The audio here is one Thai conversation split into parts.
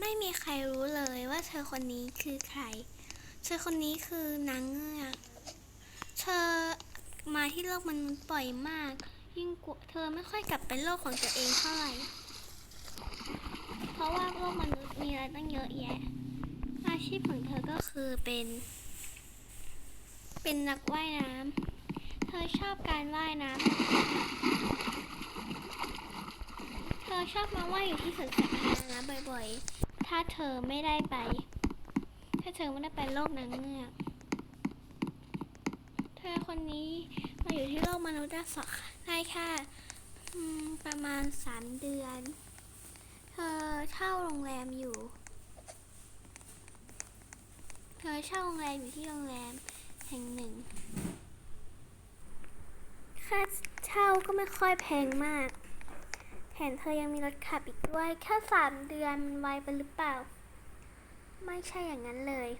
ไม่มีใครรู้เลยว่าเธอคนนี้คือใคร เธอคนนี้คือนางเงือกเธอมาที่โลกมนุษย์บ่อยมาก ยิ่งกว่าเธอไม่ค่อยกลับไปโลกของตัวเองเท่าไหร่ เพราะว่าโลกมนุษย์มีอะไรตั้งเยอะแยะ อาชีพของเธอก็คือเป็น เป็นนักว่ายน้ำ เธอชอบการว่ายน้ำ ชอบมาว่าอยู่ที่สวนสาธารณะบ่อยๆ ถ้าเธอไม่ได้ไป ถ้าเธอไม่ได้ไปโลกนางเงือก เธอคนนี้มาอยู่ที่โลกมนุษย์ได้สักได้แค่ประมาณสามเดือน เธอเช่าโรงแรมอยู่ เธอเช่าโรงแรมอยู่ที่โรงแรมแห่งหนึ่ง ค่าเช่าก็ไม่ค่อยแพงมาก แถมเธอยังมีรถขับอีกด้วย แค่สามเดือนมันไวไปหรือเปล่า ไม่ใช่อย่างนั้นเลย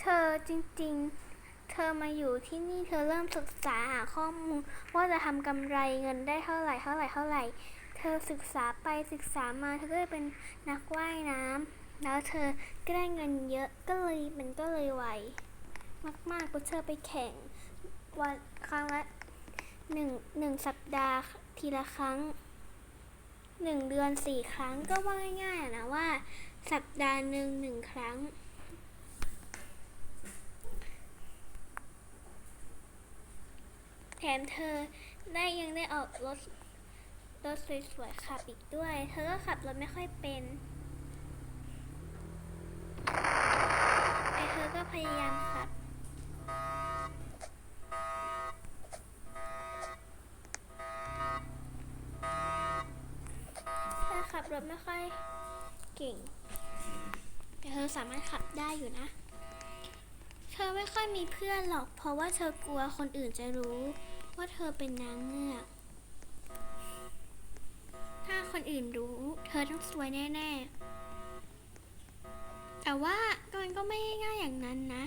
เธอจริงๆ เธอมาอยู่ที่นี่เธอเริ่มศึกษาหาข้อมูลว่าจะทำกำไรเงินได้เท่าไหร่เท่าไหร่เท่าไหร่ เธอศึกษาไปศึกษามาเธอก็เลยเป็นนักว่ายน้ำแล้วเธอก็ได้เงินเยอะก็เลยมันก็เลยไวมากๆเพราะเธอไปแข่งวันครั้งละ หนึ่งหนึ่งสัปดาห์ทีละครั้งหนึ่งเดือนสี่ครั้งก็ว่าง่ายๆนะว่า สัปดาห์หนึ่งหนึ่งครั้ง แถมเธอได้ยังได้ออกรถรถสวยๆขับอีกด้วย เธอก็ขับรถไม่ค่อยเป็นแต่เธอก็พยายามขับ เธอ ขับรถไม่ค่อยเก่ง แต่เธอสามารถขับได้อยู่นะ เธอไม่ค่อยมีเพื่อนหรอก เพราะว่าเธอกลัวคนอื่นจะรู้ว่าเธอเป็นนางเงือก ถ้าคนอื่นรู้ เธอต้องสวยแน่ๆ แต่ว่ามันก็ไม่ง่ายอย่างนั้นนะ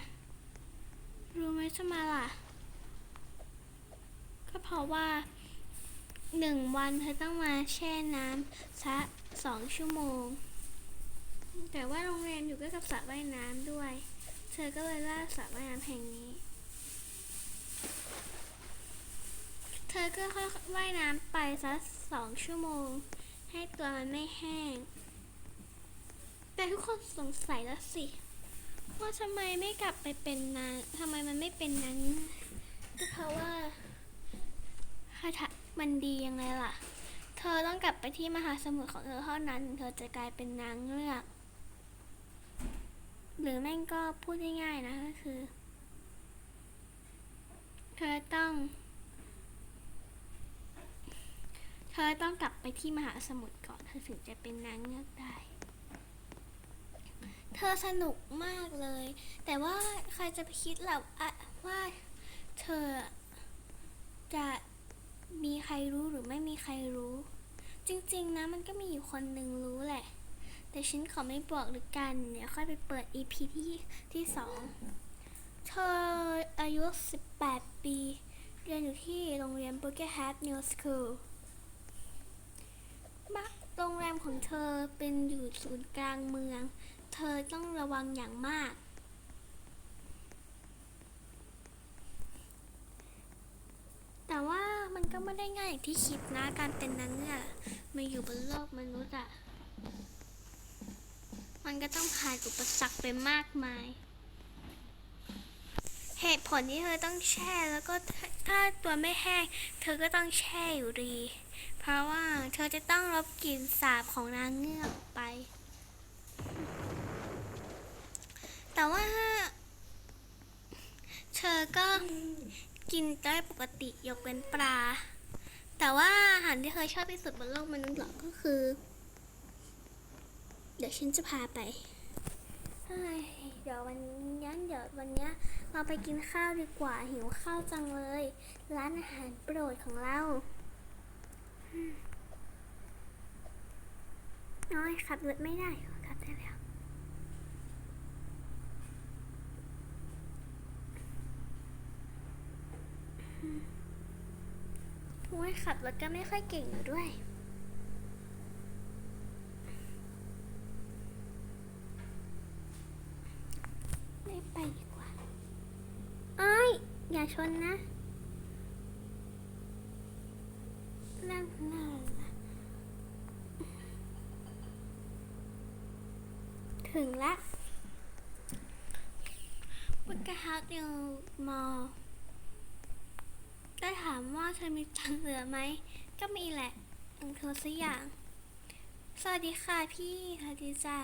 รู้ไหมทำไมล่ะ ก็เพราะว่าหนึ่งวันเธอต้องมาแช่น้ำสัก สองชั่วโมง แต่ว่าโรงแรมอยู่ใกล้กับสระว่ายน้ำด้วย เธอก็เลยล่าสระว่ายน้ำแห่งนี้ เธอก็ค่อยว่ายน้ำไปสักสองชั่วโมง ให้ตัวมันไม่แห้ง แต่ทุกคนสงสัยแล้วสิว่าทำไมไม่กลับไปเป็นนางทำไมมันไม่เป็นนางก็เพราะว่าคาถามันดียังไงล่ะ เธอต้องกลับไปที่มหาสมุทรของเธอเท่านั้น เธอจะกลายเป็นนางเงือก หรือแม่งก็พูดง่ายๆนะก็คือ เธอต้อง เธอต้องกลับไปที่มหาสมุทรก่อนเธอถึงจะเป็นนางเงือกได้ เธอสนุกมากเลย แต่ว่าใครจะไปคิดหรออะว่าเธอจะ มีใครรู้หรือไม่มีใครรู้ จริงๆนะมันก็มีอยู่คนหนึ่งรู้แหละ แต่ฉันขอไม่บอกหรือกัน เดี๋ยวค่อยไปเปิด EP ที่ที่สองเธออายุ 18 ปี เรียนอยู่ที่โรงเรียน b u c k e t h a t New School บ้านโรงแรมของเธอเป็นอยู่ศูนย์กลางเมือง เธอต้องระวังอย่างมาก แต่ว่ามัน ก็ไม่ได้ง่ายอย่างที่คิดนะการเป็นนางเงือกมาอยู่บนโลกมนุษย์อะ่ะมันก็ต้องผ่านอุปสรรคไปมากมาย เหตุผลที่เธอต้องแช่แล้วก็ถ้าตัวไม่แห้งเธอก็ต้องแช่อยู่ดี เพราะว่าเธอจะต้องลบกลิ่นสาบของนางเงือกไป แต่ว่าเธอก็กินได้ปกติยกเว้นปลา แต่ว่าอาหารที่เธอชอบที่สุดบนโลกมนุษย์หรอกก็คือ เดี๋ยวฉันจะพาไปเดี๋ยววันนี้เดี๋ยววันนี้เราไปกินข้าวดีกว่าหิวข้าวจังเลย ร้านอาหารโปรดของเราอืมน้อยขับรถไม่ได้ขับได้แล้ว อุ้ขับแล้วก็ไม่ค่อยเก่งอยู่ด้วย ไม่ไปดีกว่าเอ้ย อย่าชนนะนั่งนั่งถึงละ What the hell do า ได้ถามว่าเธอมีตังเหลือไหม ก็มีแหละต้องโทรสักอย่าง สวัสดีค่ะพี่สวัสดีจ้า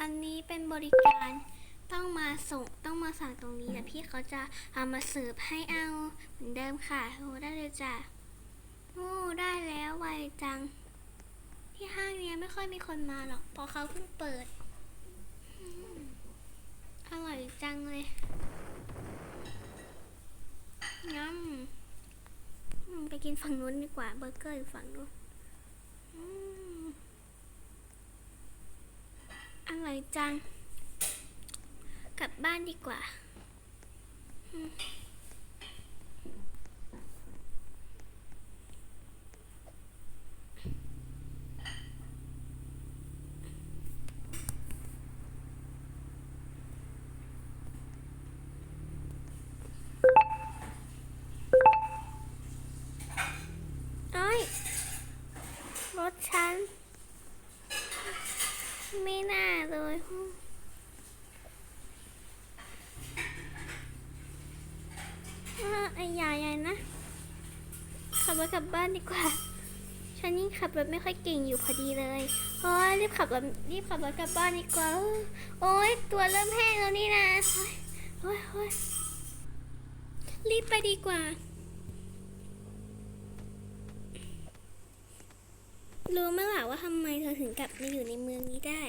อันนี้เป็นบริการต้องมาส่งต้องมาสั่งตรงนี้แต่พี่เขาจะเอามาเสิร์ฟให้เอาเหมือนเดิมค่ะโอ้ได้เลยจ้ะโอ้ได้แล้วไวจัง ที่ห้างเนี้ยไม่ค่อยมีคนมาหรอกเพราะเขาเพิ่งเปิด อร่อยจังเลย งั้มไปกินฝั่งนู้นดีกว่าเบอร์เกอร์อยู่ฝั่งนู้นอืมอร่อยจัง กลับบ้านดีกว่าอืมเอ้ย รถฉัน ไม่น่าเลยอ่าไอ้ยายายนะ ขับ รถกลับบ้านดีกว่า ฉันยิ่งขับรถไม่ค่อยเก่งอยู่พอดีเลยโอ้ยรีบขับรถรีบขับรถกลับบ้านดีกว่า โอ้ยตัวเริ่มแห้งแล้วนี่นะโอ้ยโอ้ยรีบไปดีกว่า รู้ไหมล่ะว่าทำไมเธอถึงกลับมาอยู่ในเมืองนี้ได้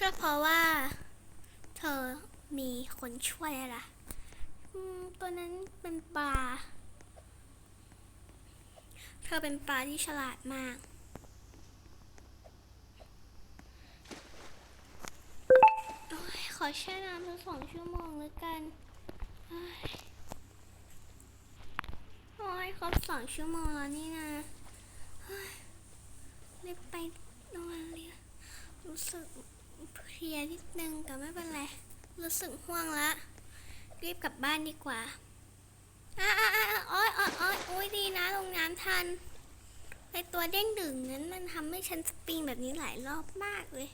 ก็เพราะว่า เธอมีคนช่วยล่ะ ตัวนั้นเป็นปลา เธอเป็นปลาที่ฉลาดมากโอ้ยขอแช่น้ำสักสองชั่วโมงแล้วกันโอ้ยครบสองชั่วโมงแล้วนี่นะเฮ้ยรีบไปนอนเลยรู้สึกเพลียนิดนึงแต่ไม่เป็นไร รู้สึกห่วงละ รีบกลับบ้านดีกว่าอะอะอะอะโอ้ยโอ้ยโอ้ยโอ้ยดีนะลงน้ำทันไอตัวเด้งดึงนั้นมันทำให้ฉันสปริงแบบนี้หลายรอบมากเลย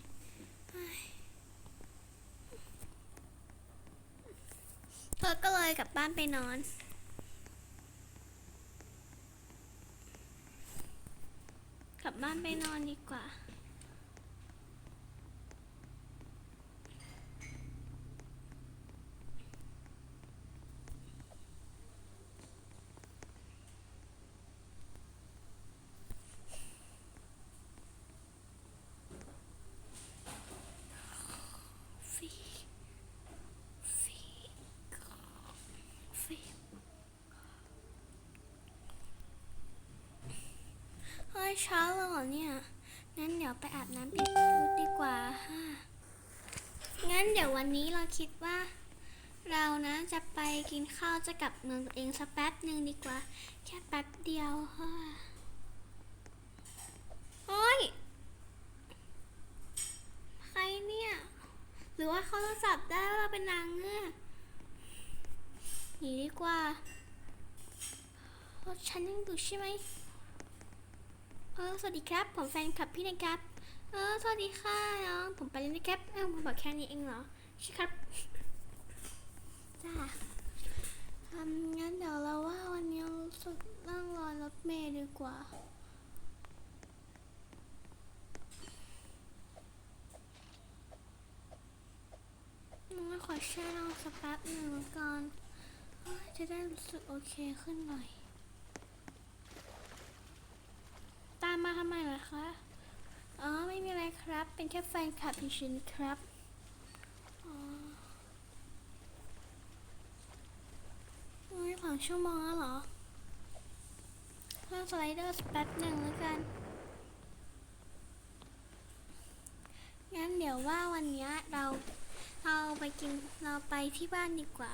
เธอก็เลยกลับบ้านไปนอนกลับบ้านไปนอนดีกว่า ฟีฟีฟีเฮ้ยเช้าแล้วเหรอเนี่ย งั้นเดี๋ ยวไปอาบน้ำปิดชุดดีกว่าฮ่างั้นเดี๋ยววันนี้เราคิดว่า เรานะจะไปกินข้าวจะกลับเมืองตัวเองสักแป๊บหนึ่งดีกว่า แค่แป๊บเดียวฮ่าโอ้ย ใครเนี่ย หรือว่าเขาจะจับได้ว่าเราเป็นนางเงือกหนีดีกว่า รถฉันยังอยู่ใช่ไหม เออสวัสดีครับ ผมแฟนคลับพี่นะครับ เออสวัสดีค่ะน้องผมไปเล่นนะครับเอ้าผมบอกแค่นี้เองเหรอใช่ครับจ้าทำงั้นเดี๋ยวเราว่าวันนี้เรารู้สึกนั่งรอรถเมล์ดีกว่าน้องขอแช่เราสักแป๊บหนึ่งกันเอ้ยจะได้รู้สึกโอเคขึ้นหน่อย ตามมา ทำไมเหรคะ อ๋อ ไม่มีอะไรครับ เป็นแค่แฟนคลับเฉยๆครับอ๋อเฮ้ยสองชั่วโมงแล้วเหรอเล่นสไลเดอร์สักแป๊บหนึ่งแล้วกัน งั้นเดี๋ยวว่าวันนี้เราเราไปกินเราไปที่บ้านดีกว่า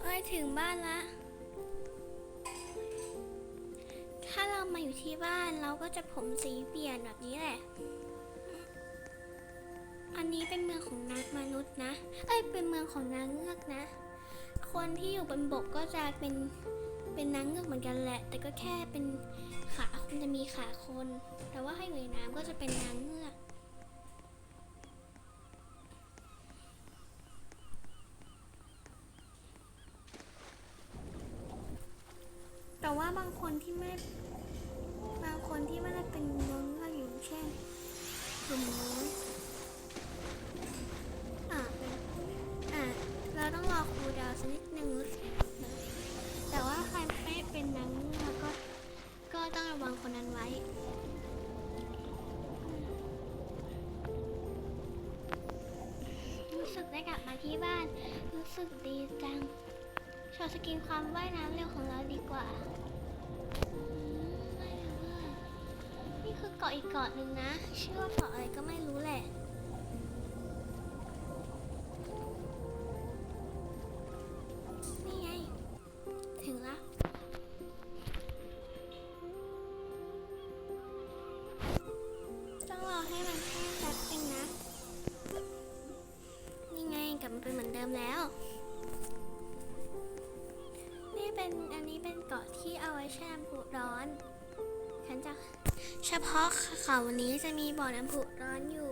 เอ้ยถึงบ้านละ ถ้าเรามาอยู่ที่บ้านเราก็จะผมสีเปลี่ยนแบบนี้แหละ อันนี้เป็นเมืองของนักมนุษย์นะ เอ้ย เป็นเมืองของนางเงือกนะ คนที่อยู่บนบกก็จะเป็นเป็นนางเงือกเหมือนกันแหละ แต่ก็แค่เป็นขามันจะมีขาคน แต่ว่าให้อยู่ในน้ำก็จะเป็นนางเงือก ไม่บางคนที่ไม่ได้เป็นนางเงือกอย่างเช่นกลุ่มนู้นอะเป็นอะเราต้องรอครูดาวสักนิดนึงแต่ว่าใครไม่เป็นนางเงือกก็ก็ต้องระวังคนนั้นไว้รู้สึกได้กลับมาที่บ้าน รู้สึกดีจังโชว์สกินความว่ายน้ำเร็วของเราดีกว่า กาะอีกเกาะหนึ่งนะ ชื่อว่าเกาะอะไรก็ไม่รู้แหละ เฉพาะเขานี้จะมีบ่อน้ำพุร้อนอยู่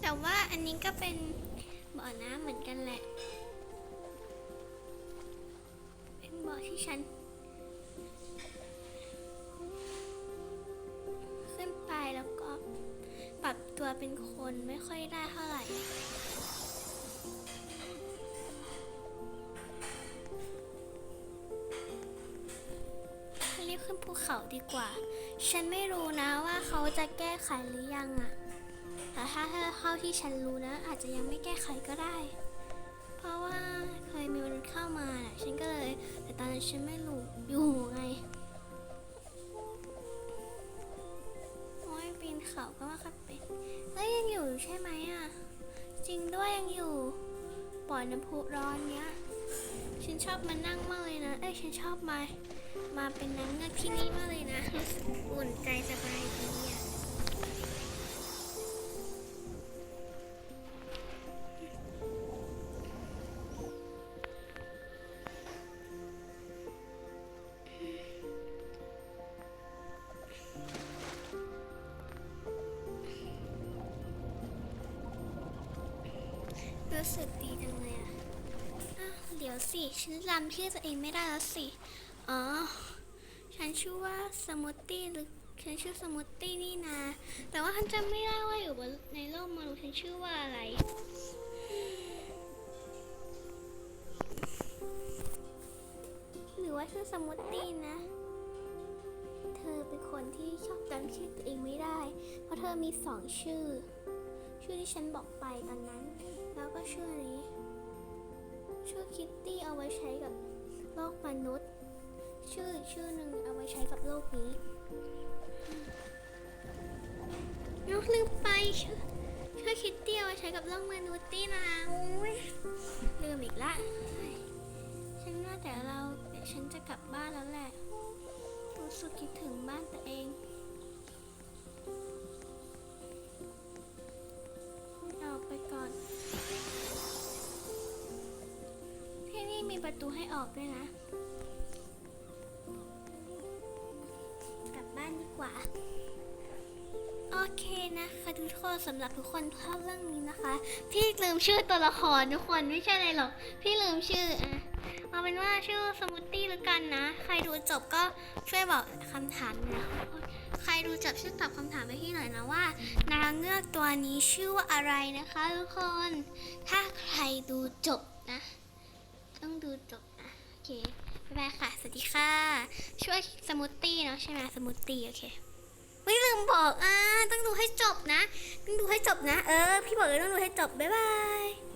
แต่ว่าอันนี้ก็เป็นบ่อน้ำเหมือนกันแหละ ฉัน ขึ้นไปแล้วก็ปรับตัวเป็นคนไม่ค่อยได้เท่าไหร่รีบขึ้นภูเขาดีกว่า ฉันไม่รู้นะว่าเขาจะแก้ไขหรือยังอะแต่ถ้าเท่าที่ฉันรู้นะ อาจจะยังไม่แก้ไขก็ได้ เพราะว่าเคยมีมันษย์เข้ามาน่ะฉันก็เลย แต่ตอนนั้นฉันไม่รู้อยู่ไงโอ้ยปีนเขาก็ว่าคับเป็นเฮ้ยยังอยู่ใช่ไหมอะ จริงด้วยยังอยู่ปล่อยน้ำพุร้อนเนี้ยฉันชอบมานั่งมากเลยนะ เอ้ยฉันชอบมา มาเป็นนางเงือกที่นี่มากเลยนะ อุ่นใจสบายดี รู้สึกดีจังเลยอะเดี๋ยวสิ ฉันจำชื่อตัวเองไม่ได้แล้วสิ อ๋อ ฉันชื่อว่าสมูทตี้หรือ ฉันชื่อสมูทตี้นี่นาแต่ว่าฉันจำไม่ได้ว่าอยู่บนในโลกมนุษย์ฉันชื่อว่าอะไรหรือว่าชื่อสมูทตี้นะ เธอเป็นคนที่ชอบจำชื่อตัวเองไม่ได้ เพราะเธอมีสองชื่อ ชื่อที่ฉันบอกไปตอนนั้น ก็ชื่อนี้ ชื่อคิตตี้เอาไว้ใช้กับโลกมนุษย์ ชื่ออีกชื่อหนึ่งเอาไว้ใช้กับโลกนี้ยกลืมไปชื่อชื่อคิตตี้เอาไว้ใช้กับโลกมนุษย์นี่นะลืมอีกละเฮ้ยฉันว่าแต่เราเดี๋ยวฉันจะกลับบ้านแล้วแหละรู้สึกคิดถึงบ้านตัวเอง นี่มีประตูให้ออกด้วยนะ กลับบ้านดีกว่า โอเคนะคะทุกคนสำหรับทุกคนชอบเรื่องนี้นะคะ พี่ลืมชื่อตัวละครทุกคนไม่ใช่อะไรหรอก พี่ลืมชื่ออะเอาเป็นว่าชื่อสมูทตี้แล้วกันนะ ใครดูจบก็ช่วยบอกคำถามนะใครดูจบช่วยตอบคำถามให้พี่หน่อยนะว่า นางเงือกตัวนี้ชื่อว่าอะไรนะคะทุกคน ถ้าใครดูจบนะ ต้องดูจบนะโอเคบ๊ายบายค่ะ สวัสดีค่ะ ช่วยสมูทตี้เนาะใช่ไหมสมูทตี้โอเค ไม่ลืมบอกอ่าต้องดูให้จบนะ ต้องดูให้จบนะ เออ พี่บอกเลยต้องดูให้จบ บ๊ายบาย